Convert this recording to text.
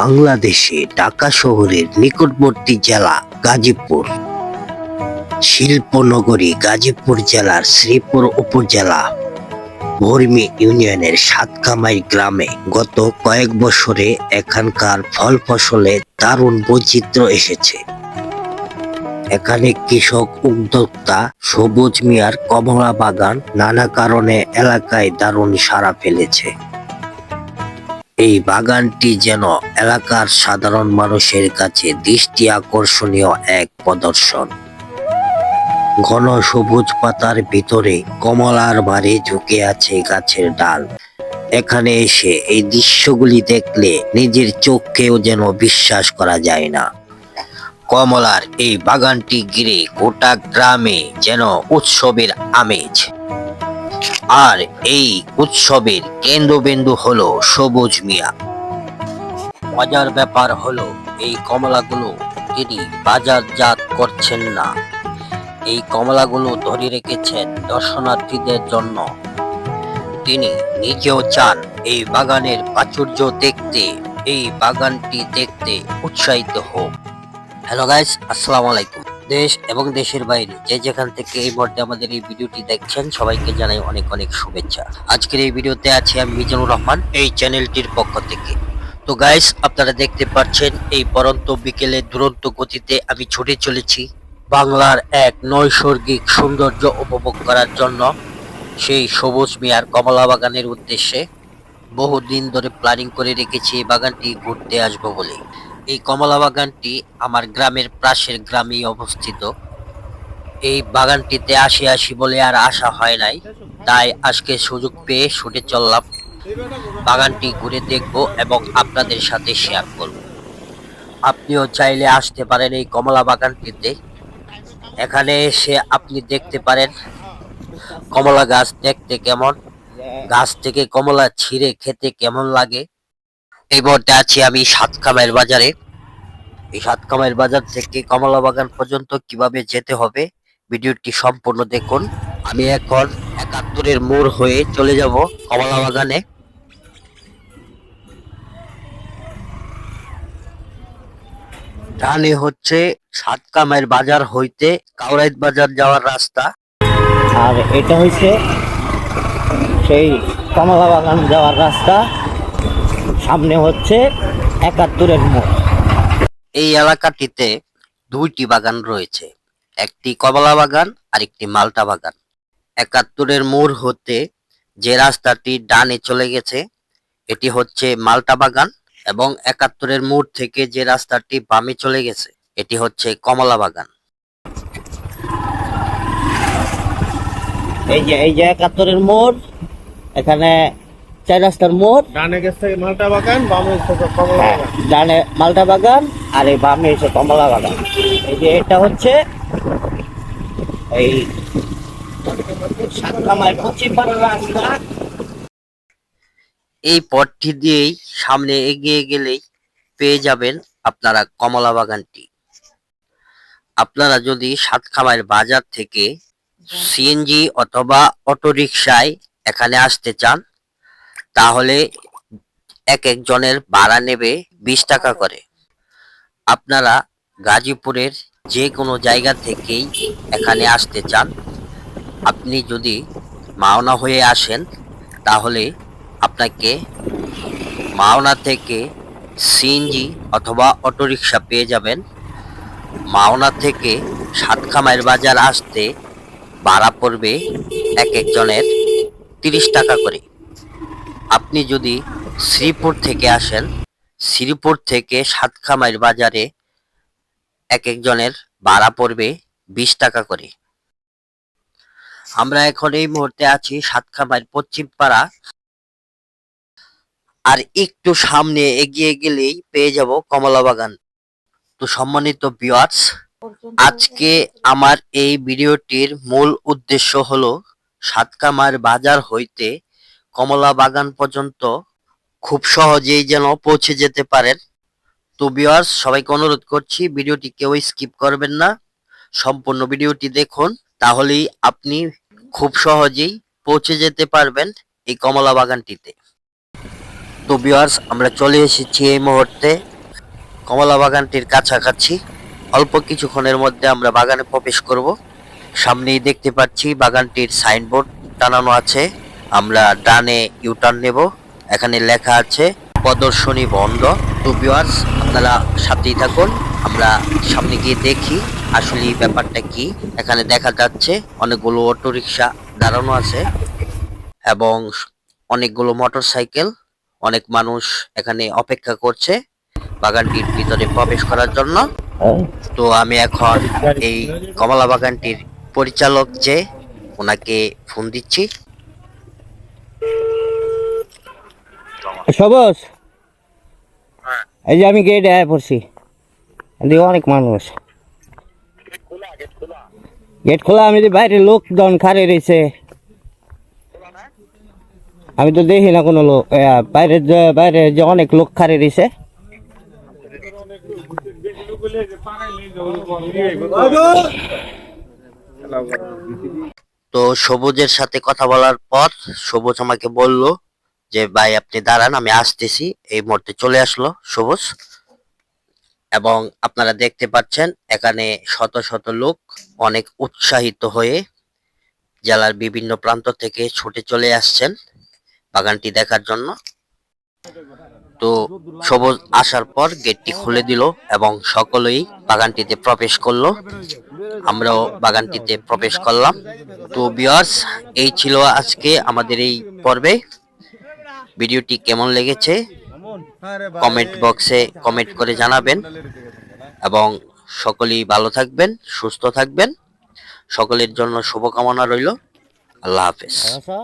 বাংলাদেশে ঢাকা শহরের নিকটবর্তী জেলা গাজীপুর। শিল্পনগরী গাজীপুর জেলার শ্রীপুর উপজেলা। ভর্মি ইউনিয়নের সাতকামাই গ্রামে গত কয়েক বছরে এখানকার ফল ফসলে দারুণ বৈচিত্র্য এসেছে। এখানে কৃষক, উদ্যোক্তা, সবুজ মিয়ার কমলা বাগান নানা কারণে এলাকায় দারুণ সাড়া ফেলেছে। এই বাগানটি যেন এলাকার সাধারণ মানুষের কাছে দৃষ্টি আকর্ষণীয় এক প্রদর্শন। ঘন সবুজ পাতার ভিতরে কমলার ভারে ঝুঁকে আছে গাছের ডাল। এখানে এসে এই দৃশ্যগুলি দেখলে নিজের চোখকেও যেন বিশ্বাস করা যায় না। কমলার এই বাগানটি ঘিরে গোটা গ্রামে যেন উৎসবের আমেজ। আর এই উৎসবের কেন্দ্রবিন্দু হলো সবুজ মিয়া। মজার ব্যাপার হলো এই কমলাগুলো তিনি বাজারজাত করছেন না, এই কমলাগুলো ধরে রেখেছেন দর্শনার্থীদের জন্য। তিনি নিজেও চান এই বাগানের প্রাচুর্য দেখতে, এই বাগানটি দেখতে উৎসাহিত হোক। হ্যালো গাইস, আসসালামু আলাইকুম। দেশ এবং দেশের বাইরে। যে যেখান থেকে এই মুহূর্তে আমাদের এই ভিডিওটি দেখছেন, সবাইকে জানাই অনেক অনেক শুভেচ্ছা। আজকের এই ভিডিওতে আছি আমি মিজানুর রহমান, এই চ্যানেলটির পক্ষ থেকে। তো গাইস আপনারা দেখতে পাচ্ছেন এই পরন্ত বিকেলে দুরন্ত গতিতে আমি ছুটে চলেছি বাংলার এক নৈসর্গিক সৌন্দর্য উপভোগ করার জন্য সেই সবুজ মিয়ার কমলা বাগানের উদ্দেশ্যে বহুদিন ধরে প্ল্যানিং করে রেখেছি এই বাগানটি ঘুরতে আসব বলে। এই কমলা বাগানটি আমার গ্রামের পাশের গ্রামেই অবস্থিত। এই বাগানটিতে আসি আসি বলে আর আসা হয় নাই। তাই আজকে সুযোগ পেয়ে ছুটে চললাম। বাগানটি ঘুরে দেখব এবং আপনাদের সাথে শেয়ার করব। আপনিও চাইলে আসতে পারেন এই কমলা বাগানটিতে। এখানে এসে আপনি দেখতে পারেন কমলা গাছ দেখতে কেমন। গাছ থেকে কমলা ছিঁড়ে খেতে কেমন লাগে। এই মুহূর্তে আছি আমি সাতকামের বাজারে। এই সাতকামের বাজার থেকে কমলা বাগান পর্যন্ত কীভাবে যেতে হবে, ভিডিওটি সম্পূর্ণ দেখুন। আমি এখন একাত্তরের মোড় হয়ে চলে যাব কমলা বাগানে ডানে হচ্ছে সাতকামের বাজার হইতে কাউরাইত বাজার যাওয়ার রাস্তা। আর এটা হচ্ছে সেই কমলা বাগান যাওয়ার রাস্তা। সামনে হচ্ছে একাত্তরের মোড়। এই এলাকাটিতে দুইটি বাগান রয়েছে একটি কমলা বাগান আর একটি মালটা বাগান। একাত্তরের মোড় হতে যে রাস্তাটি ডানে চলে গেছে এটি হচ্ছে মালটা বাগান এবং একাত্তরের মোড় থেকে যে রাস্তাটি বামে চলে গেছে এটি হচ্ছে কমলা বাগান। এই যে এই যে একাত্তরের মোড় এখানে চার রাস্তার মোড়। ডানে গেছে মালটা বাগান বামে কমলা বাগান। ডানে মালটা বাগান আর এই বামে এসে কমলা বাগান। এই যে এটা হচ্ছে এই এই পথটি দিয়েই সামনে এগিয়ে গেলেই পেয়ে যাবেন আপনারা কমলা বাগানটি। আপনারা যদি সাতখামার বাজার থেকে সিএনজি অথবা অটোরিকশায় এখানে আসতে চান তাহলে এক একজনের ভাড়া নেবে বিশ টাকা করে। আপনারা গাজীপুরের যে কোনো জায়গা থেকেই এখানে আসতে চান। আপনি যদি মাওনা হয়ে আসেন, তাহলে আপনাকে মাওনা থেকে সিএনজি অথবা অটোরিকশা পেয়ে যাবেন। মাওনা থেকে সাতখামাইর বাজার আসতে ভাড়া পড়বে এক একজনের তিরিশ টাকা করে। আপনি যদি শ্রীপুর থেকে আসেন, শ্রীপুর থেকে সাতখামাইর বাজারে এক একজনের ভাড়া পড়বে বিশ টাকা করে। আমরা এখন এই মুহূর্তে আছি সাতখামাইর পশ্চিম পাড়া। আর একটু সামনে এগিয়ে গেলেই পেয়ে যাব কমলা বাগান তো সম্মানিত ভিউয়ার্স আজকে আমার এই ভিডিওটির মূল উদ্দেশ্য হলো সাতকামার বাজার হইতে কমলা বাগান পর্যন্ত খুব সহজেই যেন পৌঁছে যেতে পারেন। তো ভিউয়ার্স সবাইকে অনুরোধ করছি, ভিডিওটি কেউ স্কিপ করবেন না। সম্পূর্ণ ভিডিওটি দেখুন, তাহলেই আপনি খুব সহজেই পৌঁছে যেতে পারবেন এই কমলা বাগানটিতে। তো ভিউয়ার্স আমরা চলে এসেছি এই মুহূর্তে কমলা বাগানটির কাছাকাছি। অল্প কিছুক্ষণের মধ্যে আমরা বাগানে প্রবেশ করব। সামনেই দেখতে পাচ্ছি বাগানটির সাইনবোর্ড টানানো আছে। আমরা ডানে ইউটার্ন নেব। এখানে লেখা আছে, প্রদর্শনী বন্ধ। তো ভিউয়ার্স আপনারা সাথেই থাকুন। আমরা সামনে গিয়ে দেখি আসলে ব্যাপারটা কি। এখানে দেখা যাচ্ছে অনেকগুলো অটো রিক্সা দাঁড়ানো আছে এবং অনেকগুলো মোটরসাইকেল, অনেক মানুষ এখানে অপেক্ষা করছে বাগানটির ভিতরে প্রবেশ করার জন্য। তো আমি এখন এই কমলা বাগানটির পরিচালক যে, ওনাকে ফোন দিচ্ছি। সবস এই যে আমি গেট আয় পড়ছি। এদিকে অনেক মানুষ। গেট খোলা আমি যে বাইরে লোকজন খারে রয়েছে। আমি তো দেখি না কোনো লোক বাইরে বাইরে যে অনেক লোক খারে রয়েছে। তো সবুজের সাথে কথা বলার পর সবুজ আমাকে বলল যে, ভাই, আপনি দাঁড়ান, আমি আসতেছি। এই মুহূর্তে চলে আসলো সবুজ। এবং আপনারা দেখতে পাচ্ছেন, এখানে শত শত লোক অনেক উৎসাহিত হয়ে জেলার বিভিন্ন প্রান্ত থেকে ছুটে চলে আসছেন বাগানটি দেখার জন্য। তো সবুজ আসার পর গেটটি খুলে দিল এবং সকলেই বাগানটিতে প্রবেশ করল। আমরাও বাগানটিতে প্রবেশ করলাম। তো বিয়ার্স এই ছিল আজকে আমাদের এই পর্বে। ভিডিওটি কেমন লেগেছে? কমেন্ট বক্সে কমেন্ট করে জানাবেন এবং সকলেই ভালো থাকবেন সুস্থ থাকবেন। সকলের জন্য শুভকামনা রইল। আল্লাহ হাফেজ। আচ্ছা।